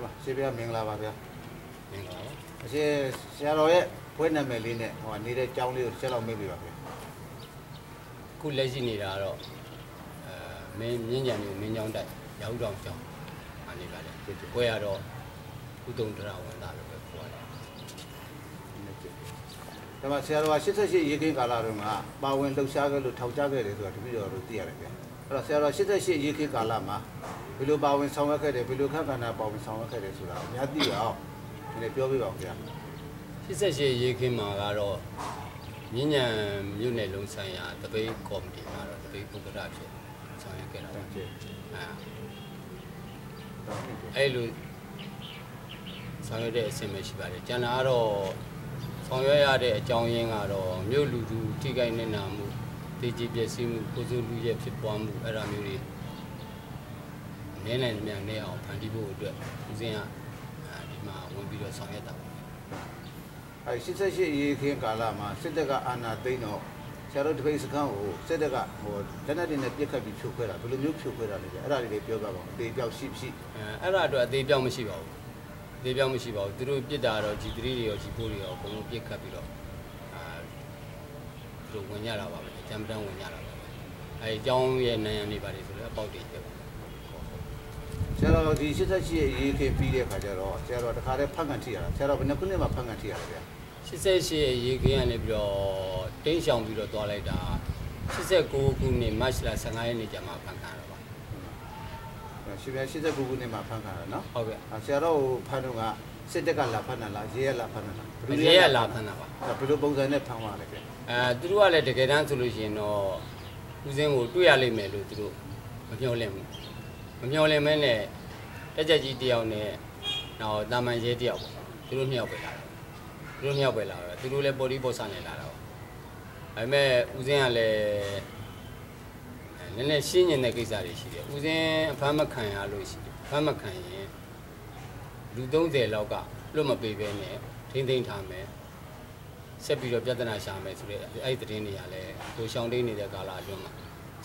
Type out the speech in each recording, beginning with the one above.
ဟုတ်လားရှင်ပြမင်္ဂလာပါဗျာမင်္ဂလာပါအရှင်ဆရာတော်ရဲ့ဘွဲ့နာမည်လေးနဲ့ဟိုနေတဲ့ကျောင်းလေးကိုဆက်လောက်မေးပြပါဗျာခုလက်ရှိနေတာကတော့အဲမင်းမြင့်ကြံမျိုးမင်းကြောင်းတိုက်ရောက်တော့ကြောင်းအနေပါလေဘွဲရတော့ဥတုံတရဝန်သားလို့ပဲခေါ်ရတယ်ဒါမှဆရာတော်က88ရေခင်းကာလတုန်းကပါဝင်လှုပ်ရှားခဲ့လို့ထောက်ကြခဲ့တယ်ဆိုတာတပည့်တော်တို့သိရတယ်ဗျာအဲ့တော့ဆရာတော်88ရေခင်းကာလမှာ ဘယ်လိုပါဝင်ဆောင်ရွက်ခဲ့တယ်ဘယ်လိုခက်ခန္ဓာပါဝင်ဆောင်ရွက်ခဲ့တယ်ဆိုတာအများသိအောင်ဒီနေ့ပြောပြပါဦးဗျာ88ရေခင်းမှာကတော့မြင့်ညံမြို့နယ်လုံးဆိုင်ရာတပိတ်ကော်မတီကတော့တပိတ်ဥက္ကဋ္ဌဖြစ်ဆောင်ရွက်ခဲ့တာတပါန်ကျေအဲအဲ့လိုဆောင်ရွက်တဲ့အဆင့်ပဲရှိပါတယ်ကျန်တာကတော့ဆောင်ရွက်ရတဲ့အကြောင်းရင်းကတော့မြို့လူထုထိခိုက်နေနာမှုဒေကြီးပျက်စီးမှုကိုယ်စုလူရဲ့ဖြစ်ပွားမှုအဲ့ဒါမျိုးတွေ နဲနိုင်နေမြန်နေအောင်ဖန်တီးဖို့အတွက်ဦးစင်းကအဲဒီမှာဝင်ပြီးတော့ဆောင်ရွက်တာပါအဲ88ရေခင်းကာလမှာစစ်တပ်ကအာဏာသိမ်းတော့ဆရာတော်တပည့်စခန်းကိုစစ်တပ်ကဟိုလက်နက်တွေနဲ့ပြစ်ခတ်ပြီးဖြိုခွဲတာဘယ်လိုမျိုးဖြိုခွဲတာလဲဗျာအဲ့ဒါလေးတွေပြောပြပါဦးအသေးပြောက်ရှိရှိအဲအဲ့ဒါအတွက်အသေးပြောင်းမရှိပါဘူးအသေးပြောင်းမရှိပါဘူးသူတို့ပြစ်တာတော့ G3 တွေရော G4 တွေရောအကုန်လုံးပြစ်ခတ်ပြီးတော့အာသူတို့ဝင်ကြတာပါပဲဂျမ်ပတန်ဝင်ကြတာပါပဲအဲအကြောင်းရဲ့နိုင်ရနေပါတယ်ဆိုတော့အပေါက်တွေပြတ်ပါ ဆရာတော်ဒီ88ရေခင်းပြီးတဲ့ခါကျတော့ဆရာတော်တခါတည်းဖတ်ကန်ထိရတာဆရာတော်ဘယ်နှစ်ခုနှစ်မှဖတ်ကန်ထိရတာဗျာ88ရေခင်းကနေပြီးတော့တင်းရှောင်ပြီးတော့တွားလိုက်တာ89ခုနှစ်မတ်လ15ရက်နေ့ကျမှဖန်ခံရတော့ပါရှင်ပြ89ခုနှစ်မှဖတ်ကန်ရနော်ဟုတ်ကဲ့ဆရာတော်ကိုဖတ်တော့ကစစ်တပ်ကလာဖတ်တာလားရေရလာဖတ်တာလားရေရလာဖန်တာပါဘယ်လိုပုံစံနဲ့ဖမ်းသွားလဲဗျာအဲသူတို့ကလည်းတကယ်တမ်းဆိုလို့ရှိရင်တော့ဦးစင်းကိုတွေ့ရလိမ့်မယ်လို့သူတို့မမျှော်လင့်ဘူး မမျှော်လင့်မဲနဲ့တက်ကြက်ကြီးတယောက်နဲ့နောက်တာမန်ရဲတယောက်ပေါ့သူတို့နှစ်ယောက်ပဲလာတယ်သူတို့နှစ်ယောက်ပဲလာတော့သူတို့လည်းပေါ်ဒီပေါ်ဆန်နေလာတော့ဒါပေမဲ့ဦးစင်းကလည်းအဲနည်းနည်းရှင်းညင်တဲ့ကိစ္စတွေရှိတယ်ဦးစင်းအဖမ်းမခံရလို့ရှိတယ်အဖမ်းမခံရင်လူ30လောက်ကလွတ်မပေးဘဲနဲ့ထိမ့်သိမ်းထားမယ်ဆက်ပြီးတော့ပြဿနာရှာမယ်ဆိုတဲ့အဲ့ဒီသတင်းတွေကလည်းကိုရှောင်းတိန်နေတဲ့ကာလအတွင်းမှာ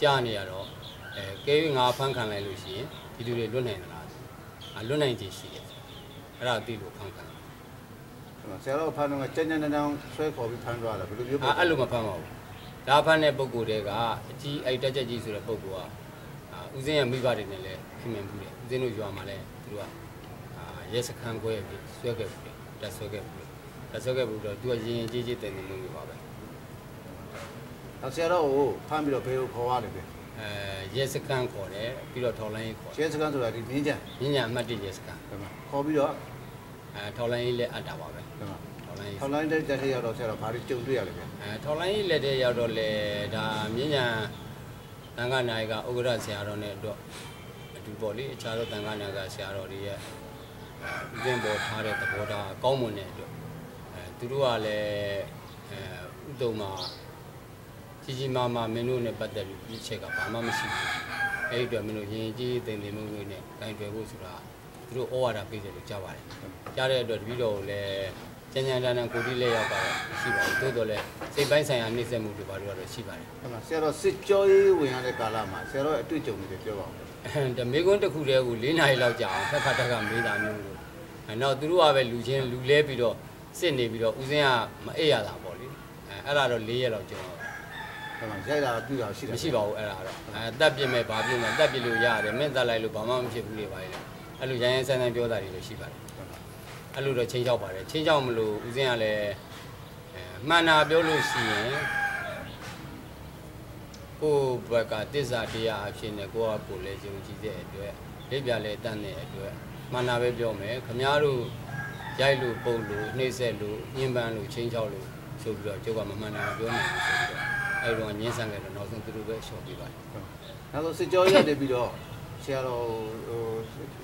ကြားနေရတော့ အဲကဲ၍ငါဖမ်းခံလိုက်လို့ရှိရင်ဒီလူတွေလွတ်နိုင်သလားအလွတ်နိုင်ခြင်းရှိတယ်အဲ့ဒါသိလို့ဖမ်းခံတယ်ဆရာတော်ဖမ်းတော့ကကြမ်းကြမ်းတမ်းတမ်းဆွဲခေါ်ပြီးဖမ်းသွားတာဘယ်လိုမျိုးပုံအာအဲ့လိုမဖမ်းပါဘူးဒါဖမ်းတဲ့ပုံကိုယ်တွေကအကြီးအဲ့တက်ချက်ကြီးဆိုတဲ့ပုံကအာဦးစင်းရဲ့မိဘတွေနဲ့လည်းခင်မင်ဘူးတယ်ဦးစင်းတို့ရွာမှာလည်းသူတို့ကအာရဲစခန်းခွဲပြီးဆွဲခဲ့ဘူးတယ်တက်ဆွဲခဲ့ဘူးတယ်တက်ဆွဲခဲ့ဘူးတော့သူကရင်ရင်ကြီးကြီးတင်နေလို့ပဲပါပဲဆရာတော်ကိုဖမ်းပြီးတော့ဘယ်ကိုခေါ်ရလဲဗျာ အဲရဲစခန်းခေါ်တယ်ပြီးတော့ထော်လိုင်းရေးခေါ်တယ်ရဲစခန်းဆိုတာဒီမြင်းကြံညညာအမှတ်တရဲစခန်းဒီမှာခေါ်ပြီးတော့အဲထော်လိုင်းရေးလည်းအပ်တာပါပဲဒီမှာထော်လိုင်းရေးထောင်လိုင်းတဲ့တက်ထရောက်တော့ဆရာတော်ဘာတွေကြုံတွေ့ရလဲဗျာအဲထော်လိုင်းရေးလက်တဲ့ရောက်တော့လေဒါညညာတန်ခါနိုင်ကဥက္ကဋ္ဌဆရာတော်နဲ့တော့အတူပေါ့လေအခြားသောတန်ခါနိုင်ကဆရာတော်တွေရဲ့ဥပင်းပေါ်ထားတဲ့သဘောထားကောင်းမွန်တဲ့အတွက်အဲသူတို့ကလည်းအဲဥတုံမှာ ကြီးကြီးမားမားမင်းတို့နဲ့ပတ်သက်ပြီးဒီချက်ကဘာမှမရှိဘူးအဲ့ဒီအတွက်မင်းတို့ရင်ကြီးတင်တင်မှုတွေနဲ့ကင်တွယ်ဖို့ဆိုတာသူတို့ဩဝါဒပေးတယ်လို့ကြားပါတယ်ကြားတဲ့အတွက်တပည့်တော်ကိုလည်းကျန်ကျန်တန်းတန်းကိုတိလက်ရောက်ပါတယ်ရှိပါဘူးတိုးတော်လည်းစိတ်ပိုင်းဆိုင်ရာနှိမ့်ဆက်မှုတွေပါတော့တော့ရှိပါတယ်ဒီမှာဆရာတော်စစ်ကြောရေးဝင်ရတဲ့ကာလမှာဆရာတော်ရဲ့အတွေ့အကြုံတွေပြောပါဦးဒါမေကွန်းတစ်ခုတည်းကို၄နာရီလောက်ကြာအောင်ဖက်ခါတက်ကမေးတာမျိုးလို့အဲနောက်သူတို့ကပဲလူချင်းလူလဲပြီးတော့စစ်နေပြီးတော့ဦးစင်းကမအိပ်ရတာပေါ့လေအဲအဲ့ဒါတော့၄ရက်လောက်ကျွန်တော်ဒီမှာ ရိုက်တာပြူတာရှိတယ်မရှိပါဘူးအဲ့ဒါတော့အဲတက်ပြစ်မဲ့ဘာပြစ်မဲ့တက်ပြစ်လို့ရတယ်မင်းတက်လိုက်လို့ဘာမှမဖြစ်ဘူးလေပါလေအဲ့လိုရိုင်းရိုင်းဆန်းဆန်းပြောတာတွေလည်းရှိပါတယ်အဲ့လိုတော့ချင်းချောက်ပါတယ်ချင်းချောက်မလို့ဦးစင်းကလည်းအဲမှန်တာပြောလို့ရှိရင်ကိုယ့်ဘက်ကတစ္ဆာတရားအဖြစ်နဲ့ကိုယ့်အကိုလည်းယုံကြည်တဲ့အတွက်လက်ပြလည်းတတ်တဲ့အတွက်မှန်တာပဲပြောမယ်ခမားတို့ရိုက်လို့ပုံလို့နှိမ့်ဆက်လို့ညှဉ်းပန်းလို့ချင်းချောက်လို့ဆိုပြီးတော့ကျုပ်ကမမှန်တာမပြောနိုင်ဘူးဆိုပြီးတော့ အဲ့တော့ညှင်းဆန်ကြတော့နောက်ဆုံးသူတို့ပဲလျှော့ပေးပါတယ်နောက်ဆုံးစစ်ကြောရေးရတယ်ပြီးတော့ဆရာတော်ဟို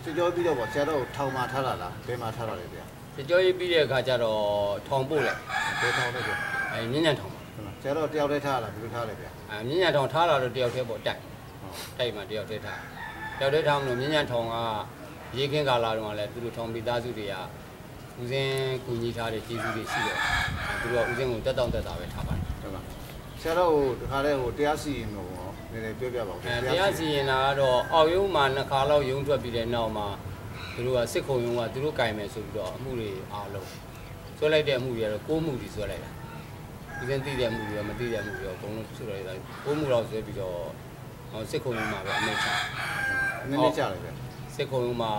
စစ်ကြောပြီးတော့ပေါ့ဆရာတော်ကိုထောင်မှာထားတာလားဘယ်မှာထားတာလဲဗျာစကြောရေးပြီးတဲ့အခါကျတော့ထောင်ပို့လိုက်ဘယ်ထောင်လဲဗျာအဲမြင့်ညံထောင်ပါဒီမှာဆရာတော်တယောက်တည်းထားတာဘယ်လိုထားလဲဗျာအဲမြင့်ညံထောင်ထားလာတော့တယောက်တည်းပေါ့တိုက်ဟုတ်တိုက်မှာတယောက်တည်းထားတယောက်တည်းထားမလို့မြင်းညံထောင်ကရေခင်းကာလာတုန်းကလည်းသူတို့ထောင်မိသားစုတွေကဦးစင်းကူညီထားတဲ့ကျေးဇူးတွေရှိတယ်သူတို့ကဦးစင်းကိုတက်တောင့်တက်တာပဲထားပါတယ်ဒီမှာ ဆရာတော်ကိုဒီခါလဲဟိုတရားစီရင်တော့နည်းနည်းပြောပြပါဦးအဲတရားစီရင်တာကတော့အောက်ရုံးမှာနှစ်ခါလောက်ရုံးထွက်ပြီးတဲ့နောက်မှာသူတို့ကစစ်ခုံရုံးကသူတို့ကင်မယ်ဆိုပြီးတော့အမှုတွေအားလုံးဆွဲလိုက်တဲ့အမှုတွေကတော့ကိုးမှုတွေဆွဲလိုက်တာဒီစင်းသိတဲ့အမှုတွေရောမသိတဲ့အမှုတွေရောအကုန်လုံးဆွဲလိုက်တာကိုးမှုတော့ဆွဲပြီးတော့ဟောစစ်ခုံရုံးမှာပဲအမိတ်ချနည်းနည်းကြတယ်ဗျစစ်ခုံရုံးမှာ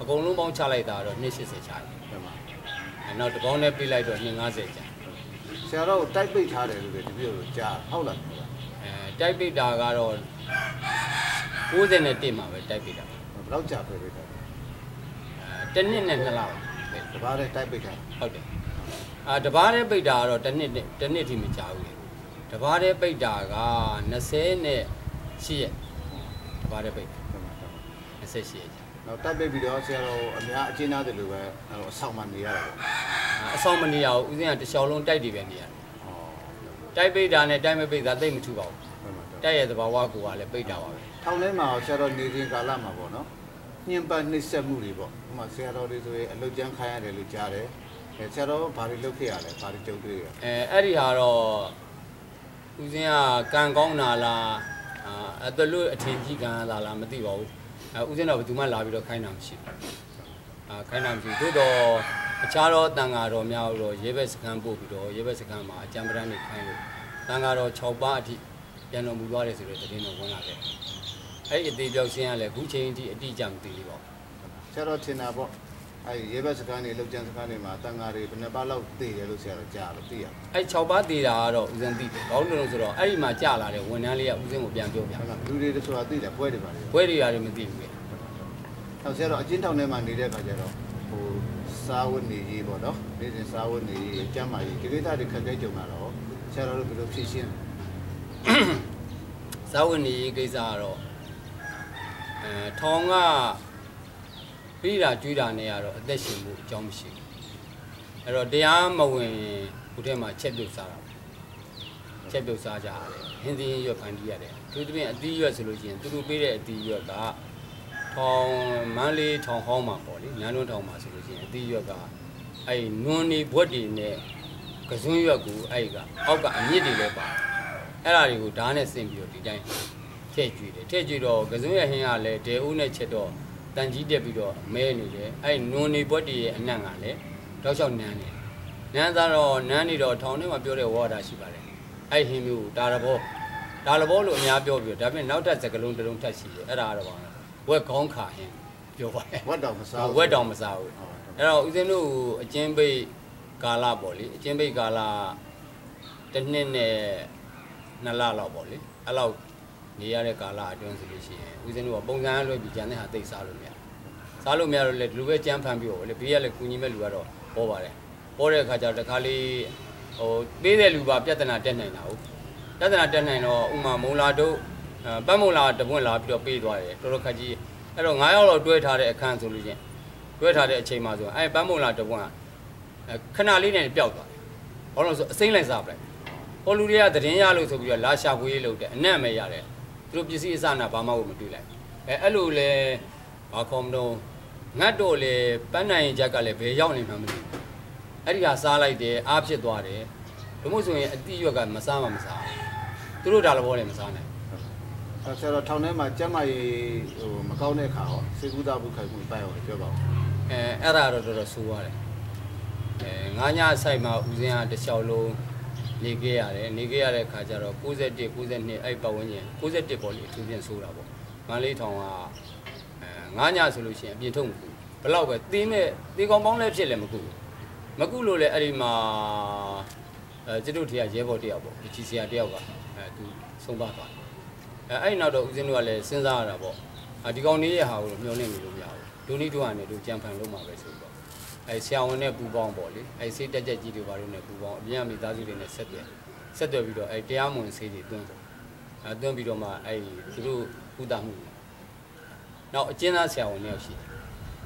အကုန်လုံးပေါင်းချလိုက်တာတော့280ချတယ်ဒီမှာအဲနောက်တကောင်းနဲ့ပြလိုက်တော့250ကျန်ဆ ရာတော်ကိုတိုက်ပိတ်ထားတယ်လို့လည်းတပည့်တော်ကြားဟုတ်လားအဲတိုက်ပိတ်တာကတော့91မှာပဲတိုက်ပိတ်တာဘယ်တော့ကြာပဲပဲတာအဲတစ်နှစ်နဲ့နှစ်လပါပဲတဘာတဲ့တိုက်ပိတ်ထားဟုတ်တယ်အာတဘာတဲ့ပိတ်တာကတော့တစ်နှစ်နဲ့တစ်နှစ်ထိမကြာဘူးလေတဘာတဲ့ပိတ်တာက20နဲ့8ရက်တဘာတဲ့ပိတ်ဒီမှာ28ရက် ကြာနောက်တိုက်ပိတ်ပြီးတော့ဆရာတော်အများအကျဉ်းသားတယ်လို့ပဲအဆောက်မှနေရတာပေါ့အာအဆောင်မနေရဘူးဦးဇင်းကတစ်လျှောက်လုံးတိုက်တွေပဲနေရတယ်ဟောတိုက်ပိတ်တာနဲ့တိုက်မပိတ်တာသိပ်မထူပါဘူးဒီမှာတိုက်ရဲ့သဘာဝကိုကလည်းပိတ်တာပါပဲထောင်ထဲမှာဆရာတော်နေစဉ်ကာလမှာပေါ့နော်ညှဉ်းပန်းနှိပ်စက်မှုတွေပေါ့ဥပမာဆရာတော်တွေဆိုရင်အလုတ်ကျန်းခိုင်းရတယ်လို့ကြားတယ်အဲဆရာတော်ဘာတွေလုပ်ခဲ့ရလဲဘာတွေကြုံတွေ့ရအဲအဲ့ဒီဟာတော့ဦးဇင်းကကံကောင်းတာလားအာအတလို့အထင်ကြီးကံရတာလားမသိပါဘူးအဲ ဦးဇင်းတော့ဘယ်သူမှလာပြီးတော့ခိုင်းတာမရှိဘူးအာခိုင်းတာမရှိဘူးသို့တော့အခြားသောတန်ဃာတော်များတော့ရဲဘက်စခန်းပို့ပြီးတော့ရဲဘက်စခန်းမှာအကြံပဒန်းနေခိုင်းလို့တန်ဃာတော်6ပါးအထိပြန်တော်မူသွားတယ်ဆိုတဲ့သတင်းတော်ဝင်လာတယ်အဲ့ဒီအသေးပြောက်ရှင်းရလဲအခုချိန်အထိအတိအကျမသိသေးပါဘူးဆရာတော်ထင်တာပေါ့ အဲရေဘက်စကားနေလောက်ကျန်စကားနေမှာတန်ဃာတွေဘယ်နှပါးလောက်သိတယ်လို့ဆရာတော်ကြားလို့သိရအဲ့6ပါးသေးတာကတော့ဦးဇင်းသိတယ်ဘာလို့လဲဆိုတော့အဲ့ဒီမှာကြာလာတဲ့ဝန်ထမ်းလေးကဦးဇင်းကိုပြန်ပြောပြဟုတ်လားလူတွေတဆိုတာသိတယ်ပွဲတွေပါလေဘွဲတွေရတယ်မသိဘူးလေနောက်ဆရာတော်အချင်းထောင်ထဲမှာနေတဲ့ခါကျတော့ဟိုစားဝတ်နေရေးပေါ့နော်နေ့စဉ်စားဝတ်နေရေးကျမ်းမာရေးဒီကိစ္စတွေခက်ခဲကြုံလာတော့ဆရာတော်တို့ဘယ်လိုဖြေရှင်းဇာဝနေရေးကိစ္စကတော့အဲထောင်က ပြီးတာကျွေးတာနဲ့ကတော့အသက်ရှင်မှုအကြောင်းမရှိဘူးအဲ့တော့တရားမဝင်ဘုထဲမှာချက်ပြုတ်စားတာပေါ့ချက်ပြုတ်စားကြရတယ်ဟင်းသီးရွက်ဖန်တီးရတယ်သူတို့ပြင်အသီးရွက်ဆိုလို့ရှိရင်သူတို့ပေးတဲ့အသီးရွက်ကထောင်မန်းလေးထောင်ဟောင်းမှာပေါ့လေနန်းတွန်းထောင်မှာဆိုလို့ရှိရင်အသီးရွက်ကအဲ့နွန်နေဘွက်တွေနဲ့ကစွန်းရွက်ကိုအဲ့ကအောက်ကအမြင့်တွေလည်းပါအဲ့ဒါတွေကိုဓာတ်နဲ့ဆင်ပြီးတော့ဒီတိုင်းထည့်ကြွေတယ်ထည့်ကြွေတော့ကစွန်းရဲ့ဟင်းကလည်းဒေဦးနဲ့ချက်တော့ တန်ကြီးတက်ပြီးတော့မဲနေတယ်အဲ့နွန်နေဘွက်တွေရဲ့အနံ့ကလည်းတောက်လျှောက်နန်းနေနန်းသားတော့နန်းနေတော့ထောင်ထဲမှာပြောတဲ့ဝါဒရှိပါတယ်အဲ့ဟင်းမျိုးဒါရဘောဒါရဘောလို့အများပြောပြီးတော့ဒါပြင်နောက်ထပ်စကလုံးတစ်လုံးထပ်ရှိတယ်အဲ့ဒါကတော့ပါဝက်ကောင်းခါဟင်းပြောပါတယ်ဝတ်တော်မစားဝက်တောင်မစားဘူးဟုတ်အဲ့တော့ဦးဇင်းတို့အချင်းပိတ်ကာလပေါ့လေအချင်းပိတ်ကာလတစ်နှစ်နဲ့နှစ်လလောက်ပေါ့လေအဲ့လောက် နေရတဲ့ကာလအတွင်းဆိုလို့ရှိရင်ဦးဇင်းတို့ကပုံစံအလွဲပြီးကြံတဲ့ဟာသိပ်စားလို့မရစားလို့မရတော့လေဒီလိုပဲကြမ်းဖန်ပြီးတော့လေဘေးကလည်းကုညီမဲ့လူကတော့ပေါ်ပါတယ်ပေါ်တဲ့အခါကျတော့တခါလေးဟိုပေးတဲ့လူပါပြဿနာတက်နိုင်တာဟုတ်ပြဿနာတက်နိုင်တော့ဥမာမုံလာတို့အဲပတ်မုံလာတပွင့်လာပြီးတော့ပေးသွားတယ်တော်တော်ခက်ကြီးအဲ့တော့9ရောက်လောက်တွဲထားတဲ့အခန်းဆိုလို့ချင်းတွဲထားတဲ့အချိန်မှာဆိုရင်အဲပန်းမုံလာတပွန်းကအဲခဏလေးနဲ့ပျောက်သွားတယ်။ဘာလို့လဲဆိုအစိမ့်လိုက်စားပလိုက်။ဟိုလူတွေကသတင်းရလို့ဆိုပြီးတော့လာရှာဖွေးလုပ်တယ်အနံ့မဲ့ရတယ်။ သူတို့ပစ္စည်းအစနာဘာမှကိုမတွေ့လိုက်။အဲအဲ့လိုလဲဘာခေါ်မလို့ငတ်တော့လေပန်းနိုင်ရက်ကလည်းဘယ်ရောက်နေမှမသိဘူး။အဲ့ဒီဟာစားလိုက်တယ်အားဖြစ်သွားတယ်။ဘုမို့ဆိုရင်အတိရွက်ကမစားမှမစားဘူး။သူတို့ဒါလည်းဘောလည်းမစားနိုင်ဘူးဆရာတော်ထောင်ထဲမှာကျမ်းမာရေးဟိုမကောင်းတဲ့ခါဟောစေကူတာဘုခိုင်မှုပိုင်အောင်ပြောပါဦးအဲအဲ့ဒါတော့တော်တော်ဆိုးရတယ်အဲငါးညဆိုင်မှာဦးစင်းကတစ်လျှောက်လုံး နေခဲ့ရတယ်နေခဲ့ရတဲ့ခါကျတော့61 92အဲ့ပတ်ဝန်းကျင်61ပေါ့လေအထူးဖြင့်ဆိုးတာပေါ့မန္တလေးထောင်ကအဲငါးညဆိုလို့ရှိရင်အပြင်ထုတ်မကူဘယ်လောက်ပဲတင်းမဲ့တေကောင်ပေါင်းလည်းဖြစ်လည်းမကူမကူလို့လည်းအဲ့ဒီမှာအဲကျတို့ထေရရဲဘော်တယောက်ပေါ့ဒီချီဆရာတယောက်ကအဲသူဆုံးပါသွားတယ်အဲအဲ့ဒီနောက်တော့ဦးစင်းတို့ကလည်းစဉ်းစားရတာပေါ့အာဒီကောင်လေးရဲ့ဟာကိုတော့မျှော်လင့်နေလို့မရဘူးဒုနိဒုကနေတို့ကြံဖန်လို့မှာပဲဆိုတော့ အဲဆရာဝန်နဲ့ပူပေါင်းပေါ့လေအဲစိတ်တက်ကြက်ကြီးတွေဘာလို့နဲ့ပူပေါင်းအပြင်ကမိသားစုတွေနဲ့ဆက်သွယ်ဆက်သွယ်ပြီးတော့အဲတရားမဝင်ဆေးတွေတွန်းတယ်အဲတွန်းပြီးတော့မှအဲသူတို့ကုသမှုနောက်အကျဉ်းသားဆရာဝန်တွေရောက်ရှိတယ်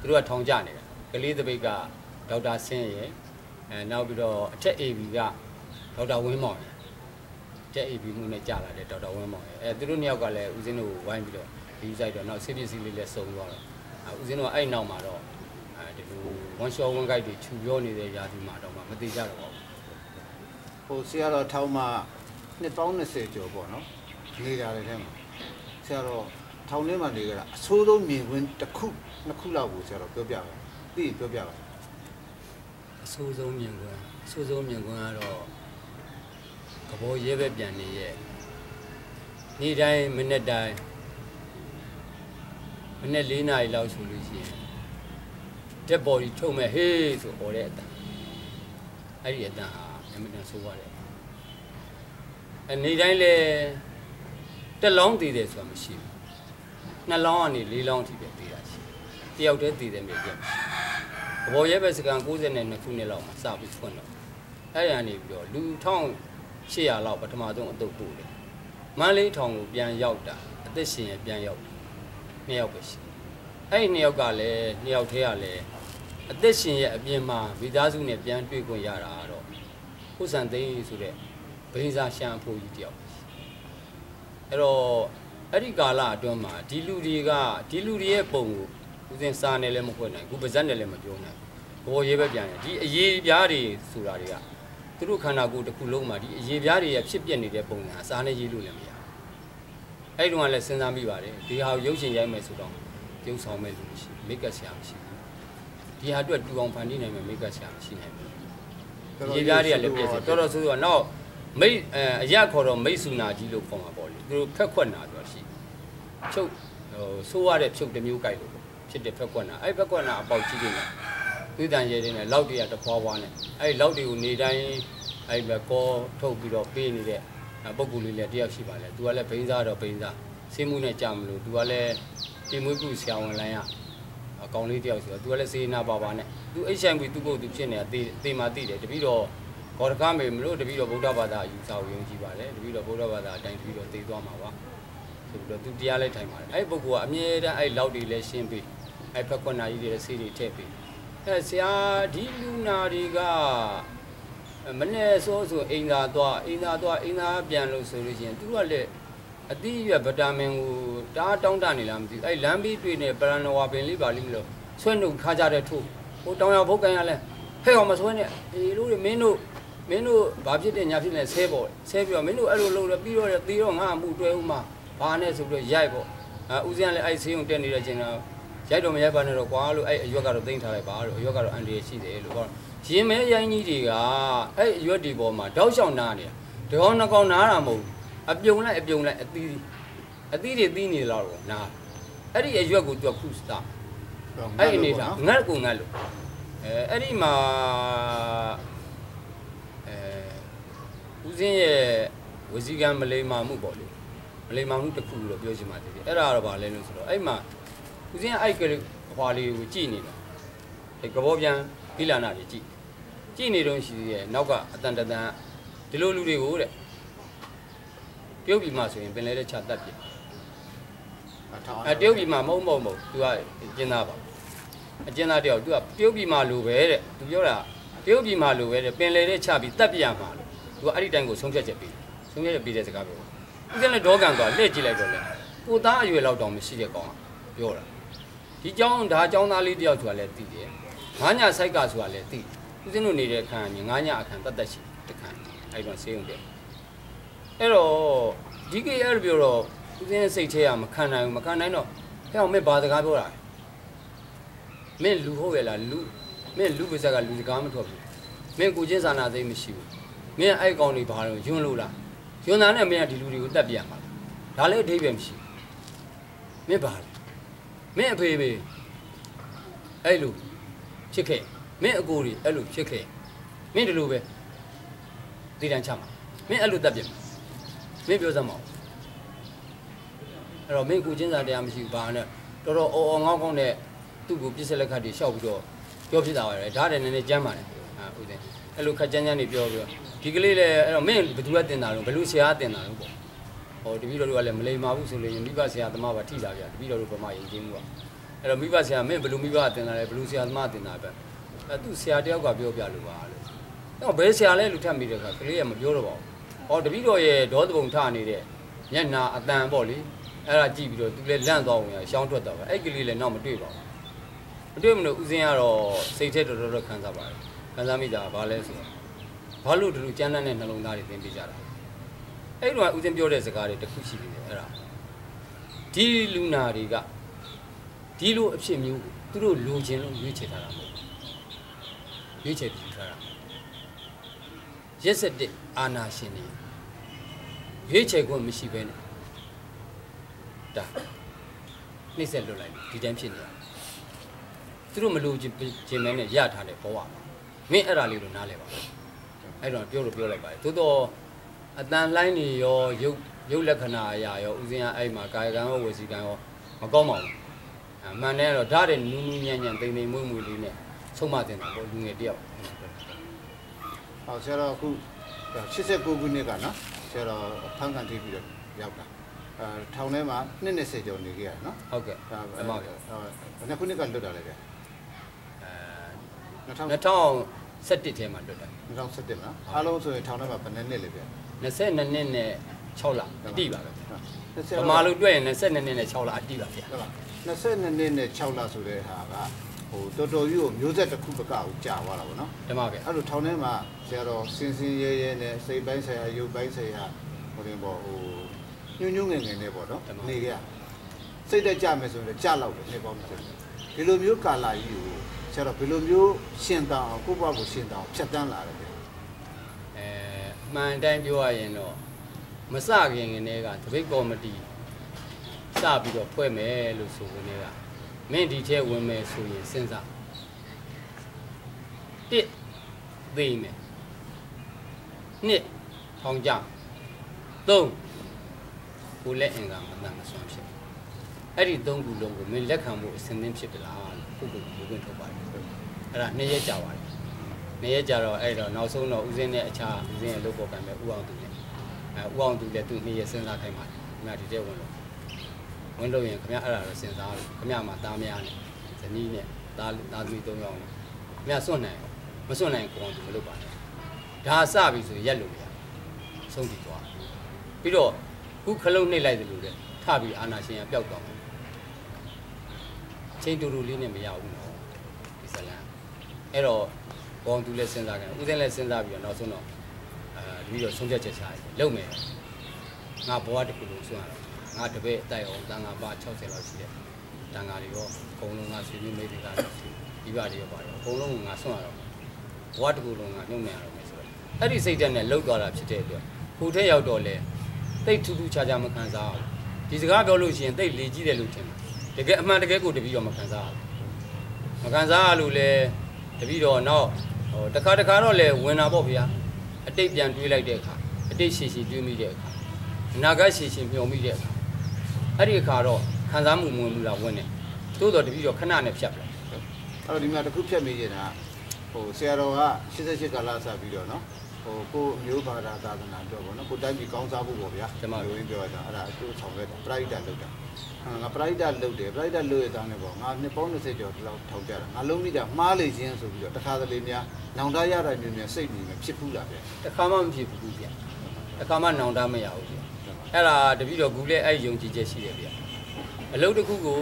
သူတို့ကထောင်ကြနေတာကလေးတပိတ်ကဒေါက်တာဆင်းရဲ့အဲနောက်ပြီးတော့အထက် AB ကဒေါက်တာဝင်းမောင်ရဲ့အထက် AB မှုနဲ့ကြာလာတဲ့ဒေါက်တာဝင်းမောင်ရဲ့အဲသူတို့နှစ်ယောက်ကလည်းဦးစင်းတို့ကိုဝိုင်းပြီးတော့ဒီဆိုင်တော့နောက်ဆေးပစ္စည်းလေးလည်းစုံသွားတော့အဲဦးစင်းတို့ကအဲ့နောက်မှာတော့ အဲဒီလို one shot one guide တွေခြူပြောနေတဲ့ຢာဒီမှာတော့မှမသေးကြတော့ပါဘူးဟိုဆရာတော်ထောင်မှာနှစ်ပေါင်း20ကျော်ပေါ့နော်နေကြတဲ့ထဲမှာဆရာတော်ထောင်ထဲမှာနေကြတာအဆိုးဆုံးမြင်ကွင်းတစ်ခုနှစ်ခုလောက်ကိုဆရာတော်ပြောပြပါသိရင်ပြောပြပါအဆိုးဆုံးမြင်ကွန်းအဆိုးဆုံးမြင်ကွန်းကတော့ကဘောရဲပဲပြန်နေရဲ့နေ့တိုင်းမိနစ်တိုင်းမိနစ်၄နာရီလောက်ဆိုလို့ရှိရင် တက်ဘော်ဒီထုတ်မဲ့ဟေးဆိုអော်တဲ့အတန်အဲ့ဒီအတန်ဟာအမှန်တန်ဆိုးရတယ်အဲနေ့တိုင်းလဲတက်လောင်းတည်တယ်ဆိုတာမရှိဘူးနှစ်လောင်းကနေလေးလောင်းအထိပဲတည်တာရှိတယ်တယောက်တည်းတည်တယ်မြေပြတ်မရှိဘူးဘောရဲပဲစကန်92ခုနှစ်လောက်မှာစပြီးဖွင့်တော့အဲ့ရနေပြီးတော့လူ1800လောက်ပထမဆုံးအတုပ်ပို့တယ်မန်းလေးထောင်ကိုပြန်ရောက်တာအသက်ရှင်ရပြန်ရောက်တယ်နှစ်ယောက်ပဲရှိတယ်အဲ့ဒီနှစ်ယောက်ကလည်းနှစ်ယောက်တည်းကလည်း အသက်ရှင်ရဲ့အပြင်မှာမိသားစုနဲ့ပြန်တွေ့ခွင့်ရတာကတော့ခုဆန်သိန်းဆိုတဲ့ဘိန်းစာရှမ်းအဖိုးကြီးတယောက်ပဲရှိတယ်အဲ့တော့အဲ့ဒီကာလအတွင်းမှာဒီလူတွေကဒီလူတွေရဲ့ပုံကိုဦးစင်စာနဲ့လည်းမခွင့်နိုင်ဘူးပါဇက်နဲ့လည်းမပြောနိုင်ဘူးဘောရဲပဲပြန်တယ်ဒီအရေးပြားတွေဆိုတာတွေကသူတို့ခန္ဓာကိုယ်တစ်ခုလုံးမှာဒီအရေးပြားတွေရဲ့ဖြစ်ပျက်နေတဲ့ပုံစံအစားနဲ့ရေးလို့လည်းမရဘူးအဲ့ဒီတော့ကလည်းစဉ်းစားမိပါတယ်ဒီဟာကိုရုပ်ရှင်ရိုက်မယ်ဆိုတော့ရုပ်ဆောင်မဲ့လူမရှိမိတ်ကပ်ဆရာမရှိဘူး ဒီဟာအတွက်တူအောင်ဖန်တီးနိုင်မယ်မိတ်ကပ်ဆရာမရှိနိုင်ဘူးရေပြားတွေကလည်းပြည့်စည်တော်တော်ဆိုးဆိုးတော့မိတ်အဲအရက်ခေါ်တော့မိတ်စုနာကြီးလို့ခေါ်မှာပေါ့လေသူတို့ဖက်ခွက်နာဆိုတာရှိချုပ်ဟိုဆိုးရတဲ့ဖြုတ်တစ်မျိုးကြိုက်လို့ဖြစ်တဲ့ဖက်ခွက်နာအဲ့ဖက်ခွက်နာအပေါက်ကြီးတွေနဲ့သူတန်ရဲတွေနဲ့လောက်တရတဖွာဖွာနဲ့အဲ့လောက်တွေကိုနေတိုင်းအဲ့ပဲကောထုတ်ပြီးတော့ပေးနေတဲ့ပုံကူလေးလည်းတယောက်ရှိပါလေသူကလည်းဘိန်းစားတော့ဘိန်းစားဆေးမှုနဲ့ကြာမလို့သူကလည်းပြင်မွေးကူဆရာဝန်လိုင်းရ အကောင်လေးတယောက်ဆိုတော့သူကလည်းစေနာပါပါနဲ့သူ HIV သူ့ကိုသူဖြစ်နေတာတေတေမှာသိတယ်တပိတော့ကော်တကမေမလို့တပိတော့ဗုဒ္ဓဘာသာအယူဆဝင်ကြည့်ပါတယ်တပိတော့ဗုဒ္ဓဘာသာအတိုင်းတပိတော့သိသွားမှာပါဆိုပြီးတော့သူတရားလဲထိုင်ပါတယ်အဲ့ပုဂ္ဂိုလ်ကအမြဲတမ်းအဲ့လောက်တွေလဲရှင်းပေးအဲ့ဖက်ခွက်နာကြီးတွေလဲစေတွေထည့်ပေးအဲ့ဆရာဒီလူနာတွေကမနေ့ဆိုဆိုအိမ်သာသွားအိမ်သာသွားအိမ်သာပြန်လို့ဆိုလို့ရှိရင်သူတို့ကလည်း အသီးရွက်ဗတာမင်ကိုတားတောင်းတနေလားမသိဘူးအဲ့လမ်းပြီးတွေ့နေပရဏဝါပင်လေးပါလိမ့်မလို့ဆွဲနှုတ်ခါကြတဲ့ထို့ဟိုတောင်ရဘုတ်ကန်ရလဲဟဲ့အောင်မဆွဲနဲ့အေးလို့မင်းတို့မင်းတို့ဘာဖြစ်တဲ့ညာဖြစ်နေဆဲပေါ့ဆဲပြီးတော့မင်းတို့အဲ့လိုလုပ်တော့ပြီးတော့ตีတော့ငါအမှုတွဲဦးမှာဘာနဲ့ဆိုပြီးတော့ရိုက်ပေါ့အဲဦးစင်းကလည်းအဲ့ဆေးုံတက်နေတဲ့ချိန်တော့ရိုက်တော့မရိုက်ပါနဲ့တော့ကွာလို့အဲ့အရွက်ကတော့သိမ်းထားလိုက်ပါလို့အရွက်ကတော့အန်ဒီရရှိတယ်လို့ဟောရင်မဲရိုင်းကြီးတွေကအဲ့အရွက်ဒီပေါ်မှာတောက်လျှောက်နားနေတာဒီကောင်နှစ်ကောင်နားတာမဟုတ်ဘူး အပြုံလိုက်အပြုံလိုက်အသီးအသီးတွေသီးနေလောက်တော့နားအဲ့ဒီအရွက်ကိုသူကခုစားအဲ့ဒီအနေထားငတ်ကိုငတ်လို့အဲအဲ့ဒီမှာအဲဦးစင်းရဲ့ဝစီကံမလိမ္မာမှုပေါ့လေမလိမ္မာမှုတစ်ခုလို့ပြောချင်ပါတယ်အဲ့ဒါကတော့ဗာလဲလို့ဆိုတော့အဲ့မှာဦးစင်းအဲ့ကလေးဟွာလေးကိုကြည်နေတာအဲ့ကဘောပြန်ဖိလာနာတွေကြည်ကြည်နေတော့ရှိသေးရဲ့နောက်ကအတန်တန်ဒီလိုလူတွေကိုတဲ့ တရုတ်ပြည်မှာဆိုရင်ပင်လဲတဲ့ခြားတတ်ပြစ်အဲတရုတ်ပြည်မှာမဟုတ်မဟုတ်မဟုတ်သူကအကျဉ်းသားပါအကျဉ်းသားတယောက်သူကတရုတ်ပြည်မှာလိုပဲတဲ့သူပြောတာတရုတ်ပြည်မှာလိုပဲတဲ့ပင်လဲတဲ့ခြားပြီးတတ်ပြရမှာလို့သူကအဲ့ဒီတိုင်းကိုဆုံးဖြတ်ချက်ပေးဆုံးဖြတ်ချက်ပေးတဲ့စကားပြောဦးကလည်းဒေါကန်သွားလှည့်ကြည့်လိုက်တော့လေကိုသားအရွယ်လောက်တောင်မရှိတဲ့ကောင်ကပြောတာဒီเจ้าဒါเจ้าသားလေးတယောက်ဆိုတာလည်းသိတယ်ငါညာဆိုင်ကဆိုတာလည်းသိတယ်ဦးစင်းတို့နေတဲ့အခန်းငါညာအခန်းတတ်တတ်ရှိတခန်းအဲ့တော့ဆေးရုံတဲ့ အဲ့တော့ဒီကေအဲ့လိုပြောတော့ဦးစင်းရဲ့စိတ်ထဲကမခံနိုင်ဘူးမခံနိုင်တော့ဟဲ့အောင်မင်းဘာစကားပြောတာလဲမင်းလူဟုတ်ရဲ့လားလူမင်းလူပါဇက်ကလူစကားမထွက်ဘူးမင်းကိုချင်းစာနာသိမ်းမရှိဘူးမင်းအဲ့ကောင်တွေဘာလို့ယွန်းလို့လားယွန်းတာနဲ့မင်းကဒီလူတွေကိုတတ်ပြရမှာလားဒါလည်းအဓိပ္ပာယ်မရှိဘူးမင်းဘာလဲမင်းအဖေဖေအဲ့လိုဖြစ်ခဲ့မင်းအကိုတွေအဲ့လိုဖြစ်ခဲ့မင်းဒီလိုပဲတည်တံချမှာမင်းအဲ့လိုတတ်ပြမှာ မင်းပြောစမ်းမအောင်အဲ့တော့မင်းကိုချင်းစာတရားမရှိဘူးဘာနဲ့တော်တော်အော်အော်ငေါင်းကောင်းတဲ့သူ့ကိုပြစ်ဆက်လက်ခတ်တွေရှောက်ပြီးတော့ပြောဖြစ်တာပါလေဒါတည်းနည်းနည်းကြမ်းပါလေဟာဦးသိန်းအဲ့လိုခက်ကြမ်းကြမ်းနေပြောပြီးတော့ဒီကလေးလည်းအဲ့တော့မင်းဘယ်သူကတင်တာလို့ဘယ်လိုဆရာကတင်တာလို့ပေါ့ဟောတပည့်တော်တို့ကလည်းမလိမ္မာဘူးဆိုလို့ရင်မိဘဆရာသမားပါထိလာကြတပည့်တော်တို့ဗမာယဉ်ကျေးမှုကအဲ့တော့မိဘဆရာမင်းဘယ်လိုမိဘကတင်တာလဲဘယ်လိုဆရာသမားတင်တာပဲအဲ့သူဆရာတယောက်ကပြောပြလို့ပါလို့တော့ဘယ်ဆရာလဲလူထပ်မိတဲ့ခါကလေးကမပြောတော့ပါဘူး ဟောတပည့်တော်ရဲ့ဒေါသပုံထနေတဲ့ညနာအတန်ပေါ့လေအဲ့ဒါကြည့်ပြီးတော့သူလည်းလန့်သွားဝင်ရရှောင်းထွက်တော့ပဲအဲ့ကလေးလည်းတော့မတွေ့ပါဘူးမတွေ့မလို့ဦးစင်းကတော့စိတ်ထဲတော်တော်တော်ခံစားပါတယ်ခံစားမိတာကဘာလဲဆိုတော့ဘာလို့ဒီလိုကြမ်းတမ်းတဲ့နှလုံးသားတွေသင်ပေးကြတာအဲ့တော့ဦးစင်းပြောတဲ့စကားတွေတစ်ခုရှိသေးတယ်အဲ့ဒါဒီလူနာတွေကဒီလိုအဖြစ်မျိုးကိုသူတို့လိုချင်လို့ရွေးချယ်ထားတာမဟုတ်ဘူးရွေးချယ်ပြီးထားတာရက်စက်တဲ့အာနာရှင်တွေ ရွေးချယ်ခွင့်မရှိဘဲနဲ့ဒါနှိမ့်ဆက်လွတ်လိုက်ဒီတိုင်းဖြစ်နေတာသူတို့မလိုချင်ချင်မဲနဲ့ရထားတဲ့ဘဝမှာမင်းအဲ့ဒါလေးလို့နားလဲပါအဲ့တော့ပြောလို့ပြောလိုက်ပါတယ်သို့တော့အတန်လိုင်းနေရောရုပ်ရုပ်လက္ခဏာအရာရောဥစဉ်ကအဲ့မှာကာယကံရောဝစီကံရောမကောင်းပါဘူးအမှန်တည်းကတော့ဓာတ်တဲ့နူးနူးညံ့ညံ့တိမ်တိမ်မွေ့မွေ့လေးနဲ့ဆုံးမတင်တာပေါ့လူငယ်တယောက်ဟောဆရာတော်အခု89ခုနှစ်ကနော် ဆရာတော်ဖန်ကန်တီးပြီးတော့ရောက်တာအဲထောင်ထဲမှာ220ကျော်နေခဲ့ရနော်ဟုတ်ကဲ့ဒါအမောက်ဘယ်နှစ်ခုနှစ်ကလွတ်တာလဲဗျအဲ2000 2017ထဲမှာလွတ်တယ်2017နော်အားလုံးဆိုရင်ထောင်ထဲမှာဘယ်နှစ်နှစ်လဲဗျ22နှစ်နဲ့6လအတိပါပဲဆရာဗတော်မာလိုတွေ့ရင်22နှစ်နဲ့6လအတိပါဗျာဟုတ်လား22နှစ်နဲ့6လဆိုတဲ့ဟာကဟိုတော်တော်ကြီးကိုမျိုးဆက်တစ်ခုပကကိုကြာသွားတာဗောနော်ဓမ္မဗျာအဲ့လိုထောင်ထဲမှာ ဆရာတော်စင်စင်ရဲရဲနဲ့စိတ်ပိုင်းဆိုင်ရာရုပ်ပိုင်းဆိုင်ရာဟိုတင်ပေါ့ဟိုညှို့ညှို့ငယ်ငယ်နဲ့ပေါ့နော်နေကြစိတ်တက်ကြမယ်ဆိုရင်လည်းကြလောက်တယ်နေပေါ့မဖြစ်ဒီလိုမျိုးကာလာကြီးကိုဆရာတော်ဘယ်လိုမျိုးရှင်တောင်အောင်ကိုယ့်ဘဝကိုရှင်တောင်ဖြတ်တန်းလာတယ်ဗျအဲအမှန်တိုင်းပြောရရင်တော့မစခင်ကတည်းကတပိတ်ကော်မတီစပြီးတော့ဖွဲ့မယ်လို့ဆိုကနေကမင်းဒီထဲဝင်မယ်ဆိုရင်စဉ်းစားတစ်သိမယ် နှစ်ထောင်ကြသုံးကိုလက်အင်္ဂါမတန်မဆွမ်းဖြစ်အဲ့ဒီသုံးခုလုံးကိုမင်းလက်ခံဖို့အစဉ်သင်းဖြစ်ပလားလို့ကိုကိုကိုဝင်ထုတ်ပါတယ်အဲ့ဒါနှစ်ရက်ကြာပါတယ်နေရကြတော့အဲ့တော့နောက်ဆုံးတော့ဦးစင်းနဲ့အခြားဦးစင်းရဲ့လုပ်ပေါ်ကံပဲဦးအောင်သူနဲ့အဲဦးအောင်သူလည်းသူနေ့ရက်စဉ်းစားခိုင်းပါတယ်ခင်ဗျာဒီတဲ့ဝင်လို့ဝင်လို့ရင်ခင်ဗျာအဲ့ဒါတော့စဉ်းစားလို့ခင်ဗျာမှာသားမယားနဲ့ဇနီးနဲ့သားသားသမီး၃ယောက်နဲ့ခင်ဗျာစွန့်နိုင်မစွန့်နိုင်ကိုအောင်သူမလုပ်ပါနဲ့ ဒါစပြီဆိုရက်လို့ရဆုံးတည်သွားပြီးတော့ခုခလုံးနှိပ်လိုက်တယ်လို့လေထပြီးအာနာရှင်ကပျောက်သွားမှာချိန်တူတူလေးနဲ့မရဘူးနော်ဒီဇလန်အဲ့တော့ဘောင်သူလည်းစဉ်းစားကြတယ်ဦးစင်းလည်းစဉ်းစားပြီးတော့နောက်ဆုံးတော့အဲဒီပြီးတော့ဆုံးဖြတ်ချက်ချရတယ်လုံမယ်ငါဘဝတစ်ခုလုံးဆွမ်းရတော့ငါတပည့်အတိုက်အောင်တန်ခါပါ60လောက်ရှိတယ်တန်ခါတွေရောအကုန်လုံးငါဆွေးနွေးမိသေးတာဒီပါတွေရောပါတယ်အကုန်လုံးကငါဆွမ်းရတော့ဘဝတစ်ခုလုံးကညှုံနေရတော့မယ်ဆိုတော့ အဲ့ဒီစိတ်ဓာတ်နဲ့လှုပ်သွားတာဖြစ်တဲ့အတွက်ကိုထက်ရောက်တော့လေတိတ်ထူးထူးခြားခြားမခံစားဘူးဒီစကားပြောလို့ရှိရင်တိတ်လေကြီးတယ်လို့ထင်တယ်တကယ်အမှန်တကယ်ကိုတပည့်တော့မခံစားဘူးမခံစားရလို့လေတပည့်တော့နောက်ဟိုတခါတခါတော့လေဝင်တာပေါ့ဗျာအတိတ်ပြန်တွေးလိုက်တဲ့အခါအတိတ်ရှည်ရှည်တွေးမိတဲ့အခါအနာဂတ်ရှည်ရှည်မျှော်မိတဲ့အခါအဲ့ဒီအခါတော့ခံစားမှုမဝင်ဘူးလားဝင်တယ်သို့တော်တပည့်တော့ခဏနဲ့ဖြတ်ပလိုက်အဲ့တော့ဒီမှာတစ်ခုဖြတ်မိနေတာ ဟိုဆရာတော်က88ကာလစပြီးတော့နော်ဟိုကိုအမျိုးဘာသာသာသနာတော့ဗောနော်ကိုတိုင်းပြည်ကောင်းစားဖို့ပေါ့ဗျာလိုရင်းပြောတာအဲ့ဒါအကျိုးဆောင်ခဲ့တာပရိဒတ်လောက်တာငါပရိဒတ်လောက်တယ်ပရိဒတ်လို့ရတဲ့နဲ့ပေါ့ငါနှစ်ပေါင်း20ကျော်ဒီလောက်ထောက်ကြတာငါလုံးမိတာမှားလေခြင်းဆိုပြီးတော့တခါတလေများနောင်တရတာမျိုးများစိတ်မြင်မဖြစ်ဘူးလားဗျတခါမှမဖြစ်ဘူးဗျတခါမှနောင်တမရဘူးဗျအဲ့ဒါတပည့်တော်ကူလည်းအဲ့ယုံကြည်ချက်ရှိတယ်ဗျအလုပ်တစ်ခုကို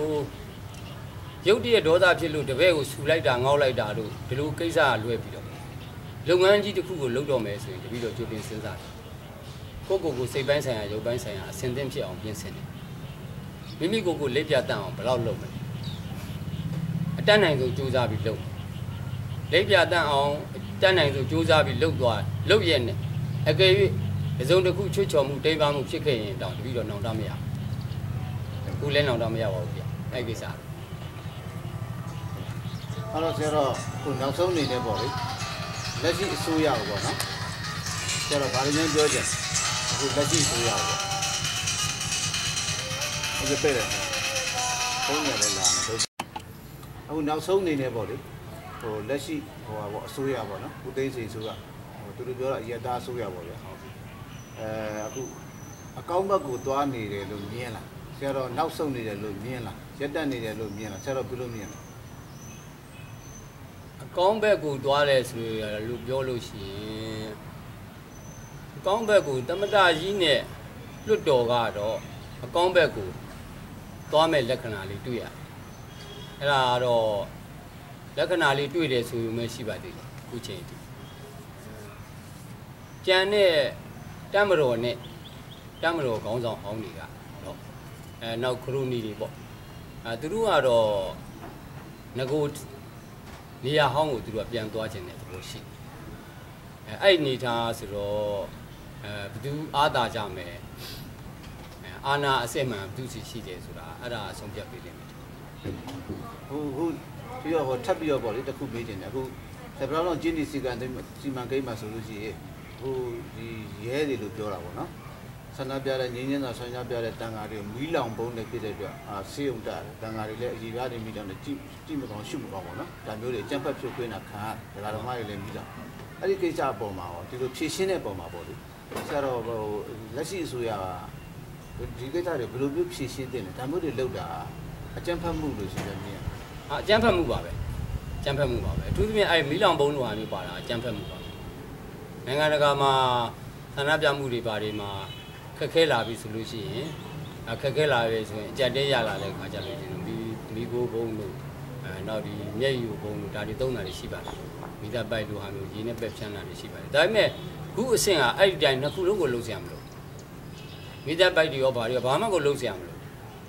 ရုပ်တရက်ဒေါသဖြစ်လို့တပည့်ကိုဆူလိုက်တာငေါက်လိုက်တာလို့ဒီလိုကိစ္စကလွဲပြီးတော့လုပ်ငန်းကြီးတစ်ခုကိုလုပ်တော့မယ်ဆိုရင်တပည့်တော်ကြိုတင်စဉ်းစားတယ်ကိုယ့်ကိုယ်ကိုစိတ်ပိုင်းဆိုင်ရာရုပ်ပိုင်းဆိုင်ရာအဆင်သင့်ဖြစ်အောင်ပြင်ဆင်တယ်မိမိကိုယ်ကိုလက်ပြတတ်အောင်ဘယ်လောက်လုပ်မလဲအတတ်နိုင်ဆုံးကြိုးစားပြီးလုပ်လက်ပြတတ်အောင်အတတ်နိုင်ဆုံးကြိုးစားပြီးလုပ်သွားလုပ်ရဲ့နဲ့အကယ်၍အစုံတစ်ခုချွတ်ချော်မှုတိမ်ပါမှုဖြစ်ခဲ့ရင်တောင်တပည့်တော်နောင်တမရဘူးခုလည်းနောင်တမရပါဘူးဗျအဲ့ကိစ္စ အဲ့တော့ဆရာတော်ခုနောက်ဆုံးနေနေပေါ့လေလက်ရှိအစိုးရကိုပေါ့နော်ဆရာတော်ဗာရင်းပြောကြအခုလက်ရှိအစိုးရကိုပေါ့ဟုတ်ကဲ့ပြည့်တယ်ဘုန်းကြီးလည်းလာမယ်တို့အခုနောက်ဆုံးနေနေပေါ့လေဟိုလက်ရှိဟိုပါပေါ့အစိုးရပေါ့နော်ဦးသိန်းစိန်ဆိုကဟိုသူတို့ပြောတာရတာအစိုးရပေါ့ဗျာအဲအခုအကောင့်ဘက်ကိုသွားနေတယ်လို့မြင်လားဆရာတော်နောက်ဆုံးနေတယ်လို့မြင်လားရက်တက်နေတယ်လို့မြင်လားဆရာတော်ဘယ်လိုမြင်လဲအ ကောင်းဘက်ကိုတွားတယ်ဆိုရလို့ပြောလို့ရှိရင်အကောင်းဘက်ကိုတမတကြီးနဲ့လွတ်တော်ကတော့အကောင်းဘက်ကိုသွားမဲ့လက္ခဏာလေးတွေ့ရအဲ့ဒါကတော့လက္ခဏာလေးတွေ့တယ်ဆိုရင်မရှိပါသေးဘူးခုချိန်ထိကြံတဲ့တမတော်နဲ့တမတော်ခေါင်းဆောင်အောင်တွေကတော့အဲနောက်ခရိုနီတွေပေါ့အဲသူတို့ကတော့ငကို နေရာဟောင်းကိုသူတို့ကပြန်သွားခြင်းတယ်သူတို့ရှိအဲအဲ့ဒီအနေထားဆိုတော့အဲဘယ်သူအားသာကြမယ်အဲအာနာအစစ်မှန်ဘယ်သူစီရှိတယ်ဆိုတာအဲ့ဒါဆုံးဖြတ်ပေးလိမ့်မယ်ဟိုဟိုပြီးတော့ဟိုထပ်ပြီးတော့ပေါ့လေတစ်ခုမေးတင်တယ်အခုစပရောင်းတော့ဂျင်းဒီစီကန်စီမံကိန်းမှာဆိုလို့ရှိရင်ဟိုဒီရဲတွေလို့ပြောတာပေါ့နော် ဆန္ဒပြတဲ့ငင်းငင်းသာဆန္ဒပြတဲ့တန်ဃာတွေမီးလောင်ပုံးနေဖြစ်တဲ့အတွက်အာဆေးုံတာတန်ဃာတွေလည်းအကြီးကားတွေမီးလောင်နေကြည့်ကြည့်မကောင်းရှုမကောင်းပေါ့နော်ဒါမျိုးတွေအကြံဖက်ဖြုတ်ခွင်းတာခံရဒကာတော်မတွေလည်းမီးလောင်အဲ့ဒီကိစ္စအပေါ်မှာရောဒီလိုဖြည့်ရှင်းတဲ့ပုံမှာပေါ့လေဆရာတော်ဟိုလက်ရှိအစိုးရကဒီကိစ္စတွေဘယ်လိုမျိုးဖြည့်ရှင်းတင်လဲဒါမျိုးတွေလောက်တာအကြံဖက်မှုလို့ရှိတယ်မြင်အာအကျန်းဖတ်မှုပါပဲအကျန်းဖတ်မှုပါပဲအထူးသဖြင့်အဲမီလောင်ဘုံလိုဟာမျိုးပါတာအကျန်းဖတ်မှုပါပဲနိုင်ငံတကာမှာဌာနပြမှုတွေပါတွေမှာ ခက်ခဲလာပြီဆိုလို့ရှိရင်အခက်ခဲလာပြီဆိုရင်အကြက်တဲရလာတဲ့ခါကြလို့ရှင်မီမီကိုဘုံလို့အဲနောက်ဒီမျက်ရည်ဘုံလို့ဒါတွေသုံးတာတွေရှိပါတယ်မီသားပိုက်လိုဟာမျိုးရင်းနဲ့ပက်ဖြန်းတာတွေရှိပါတယ်ဒါပေမဲ့ခုအဆင့်ကအဲ့ဒီတိုင်းနှစ်ခုလုံးကိုလုံးဆရာမလို့မီသားပိုက်တွေရောဘာတွေရောဘာမှကိုလုံးဆရာမလို့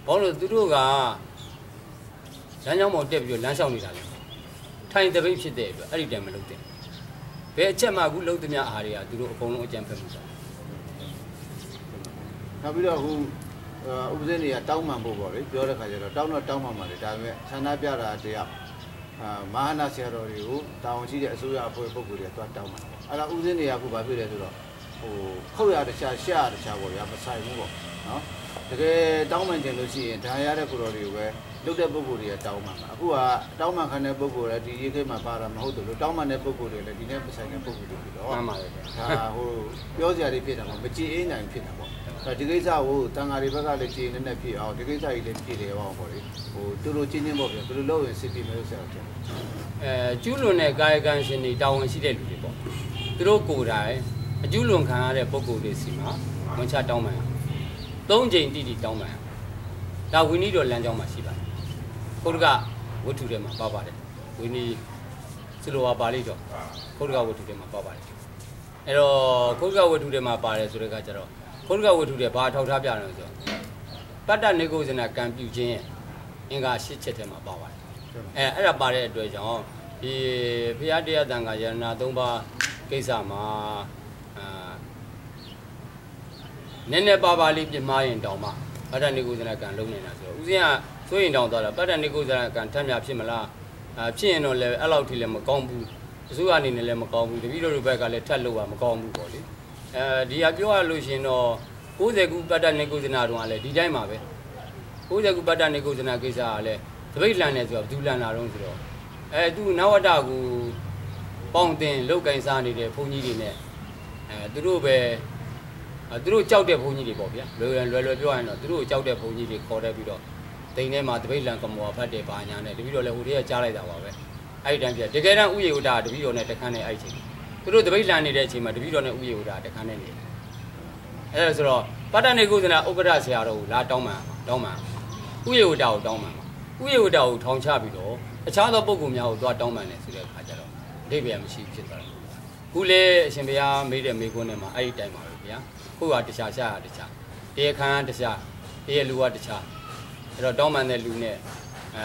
ဘာလို့လဲသူတို့ကလမ်းကြောင်းပေါ်တက်ပြီးတော့လမ်းလျှောက်နေတာလေထိုင်တပိတ်ဖြစ်တဲ့အတွက်အဲ့ဒီတိုင်မလုပ်တဲ့ဘယ်အချက်မှအခုလုံးသမျှအားတွေကသူတို့အကုန်လုံးအကြံဖက်မှုပါ နောက်ပြီးတော့ဟိုဥပဒေနေရတောင်းမှန်ဖို့ပေါ့လေပြောတဲ့ခါကျတော့တောင်းတော့တောင်းမှန်ပါလေဒါပေမဲ့ဆန္ဒပြတာတရားအာမဟာနာဆရာတော်တွေကိုတာဝန်ရှိတဲ့အစိုးရအဖွဲ့ပုဂ္ဂိုလ်တွေကသွားတောင်းမှန်ပေါ့အဲ့ဒါဥပဒေနေရအခုဘာဖြစ်လဲဆိုတော့ဟိုခုတ်ရတခြားရှာရတခြားပေါ့ဗျာမဆိုင်ဘူးပေါ့နော်တကယ်တောင်းမှန်ကြလို့ရှိရင်ဒါရတဲ့ကိုယ်တော်တွေကိုပဲလုတ်တဲ့ပုဂ္ဂိုလ်တွေကတောင်းမှန်ပါအခုကတောင်းမှန်ခံတဲ့ပုဂ္ဂိုလ်လည်းဒီရေးခေတ်မှာပါတာမဟုတ်တယ်လို့တောင်းမှန်တဲ့ပုဂ္ဂိုလ်တွေလည်းဒီနေ့မဆိုင်တဲ့ပုဂ္ဂိုလ်တွေဖြစ်တော့မှန်ပါတယ်ဗျာဒါဟိုပြောစရာတွေဖြစ်တာပေါ့မကြည်အေးနိုင်ဖြစ်တာပေါ့ ဒါဒီကိစ္စကိုတန်ဃာတွေဘက်ကလည်းကြည်နေနေဖြစ်အောင်ဒီကိစ္စကြီးလည်းကြည်တယ်ပေါ့ပေါ့လေဟိုတူတူချင်းချင်းပေါ့ဗျဘယ်လိုလုပ်ရင်စစ်တီမဲလို့ဆရာတို့အဲကျူးလွန်တဲ့ကာယကံရှင်တွေတာဝန်ရှိတဲ့လူတွေပေါ့သူတို့ကိုယ်တိုင်အကျူးလွန်ခံရတဲ့ပုံကိုယ်တွေစီမှာဝန်ချတောင်းပန်ရသုံးချိန်တိတိတောင်းပန်ရဒါဝိနည်းတော်လမ်းကြောင်းမှာရှိပါတယ်ဘုရားကဝတ္ထုထဲမှာပါပါတယ်ဝိနည်းစလိုဝါပါဠိတော်ဘုရားဝတ္ထုထဲမှာပါပါတယ်အဲ့တော့ဘုရားဝတ္ထုထဲမှာပါတယ်ဆိုတဲ့အခါကျတော့ ဘုရားဝတ္ထုထဲဘာထောက်ထားပြတယ်ဆိုတော့ပတ္တနေကုဇနာကံပြုခြင်းရဲ့အင်္ဂါ၈ချက်ထဲမှာပါပါတယ်အဲအဲ့ဒါပါတဲ့အတွက်ကြောင့်ဒီဘုရားတရားတန်ခါယရနာ၃ပါးကိစ္စမှာအာနည်းနည်းပါးပါးလေးပြမရင်တောင်မှပတ္တနိကုဇနကံလုံးနေတာဆိုတော့ဦးဇင်းကဆိုရင်တောင်သွားတာပတ္တနိကုဇနကံထက်မြဖြစ်မလားအာဖြစ်ရင်တော့လည်းအဲ့လောက်ထိလည်းမကောင်းဘူးအစိုးရအနေနဲ့လည်းမကောင်းဘူးတပည့်တော်တို့ဘက်ကလည်းထက်လို့ကမကောင်းဘူးပေါ့လေ အဲဒီကပြောရလို့ရှရင်တော့60ခုပတ္တနိကုဇနတုန်းကလည်းဒီတိုင်းပါပဲ60ခုပတ္တနိကုဇနကိစ္စကလည်းတပိတ်လန်နေဆိုတော့ဘူးလန်လာတော့ဆိုတော့အဲသူနဝတ္တကိုပေါင်းတင်လောက်ကင်စားနေတဲ့ဘုန်းကြီးတွေနဲ့အဲသူတို့ပဲအဲသူတို့ကြောက်တဲ့ဘုန်းကြီးတွေပေါ့ဗျာလွယ်လွယ်လွယ်ပြောရရင်တော့သူတို့ကြောက်တဲ့ဘုန်းကြီးတွေခေါ်တဲ့ပြီးတော့တိန်ထဲမှာတပိတ်လန်ကမောဖတ်တယ်ဘာညာနဲ့တပိတော့လည်းဟိုတည်းကကြားလိုက်တာပါပဲအဲ့ဒီတန်းပြတကယ်တမ်းဥယေဝတာတပိတော်နဲ့တခန်းနဲ့အဲ့ဒီချိန် သူတို့တပိတ်လန်နေတဲ့အချိန်မှာတပိတော်နဲ့ဥယေဝတာတခန်းနဲ့နေတယ်အဲ့ဒါဆိုတော့ပတ္တနေကုသနာဥက္ကဋ္ဌဆရာတော်ကိုလာတောင်းပန်တောင်းပန်ဥယေဝတာကိုတောင်းပန်ဥယေဝတာကိုထောင်ချပြီးတော့အခြားသောပုဂ္ဂိုလ်များကိုသွားတောင်းပန်တယ်ဆိုတဲ့အခါကျတော့အဓိပ္ပာယ်မရှိဖြစ်သွားတယ်ခုလေအရှင်ဘုရားမေးတဲ့မေးခွန်းထဲမှာအဲ့ဒီတိုင်ပါပဲဗျာခုကတခြားရှားတခြားတရားခံတခြားတရားလူကတခြားအဲ့တော့တောင်းပန်တဲ့လူနဲ့အဲ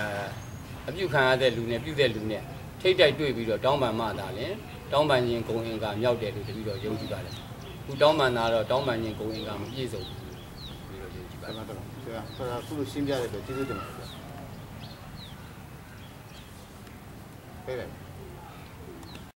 အပြုခံရတဲ့လူနဲ့ပြုတဲ့လူနဲ့ထိတ်တိုက်တွေ့ပြီးတော့တောင်းပန်မှသာလင် တောင်းပန်ခြင်းဂုံအင်္ဂါမြောက်တယ်လို့တပည့်တော်ယုံကြည်ပါတယ်ခုတောင်းပန်တာတော့တောင်းပန်ခြင်းဂုံအင်္ဂါမပြည့်စုံဘူးလို့ပြီးတော့ယုံကြည်ပါတတယ်မန်တော်ဆရာဆရာခုလိုရှင်းပြတဲ့အတွက်ကျေးဇူးတင်ပါတယ်ဗျပေးတယ်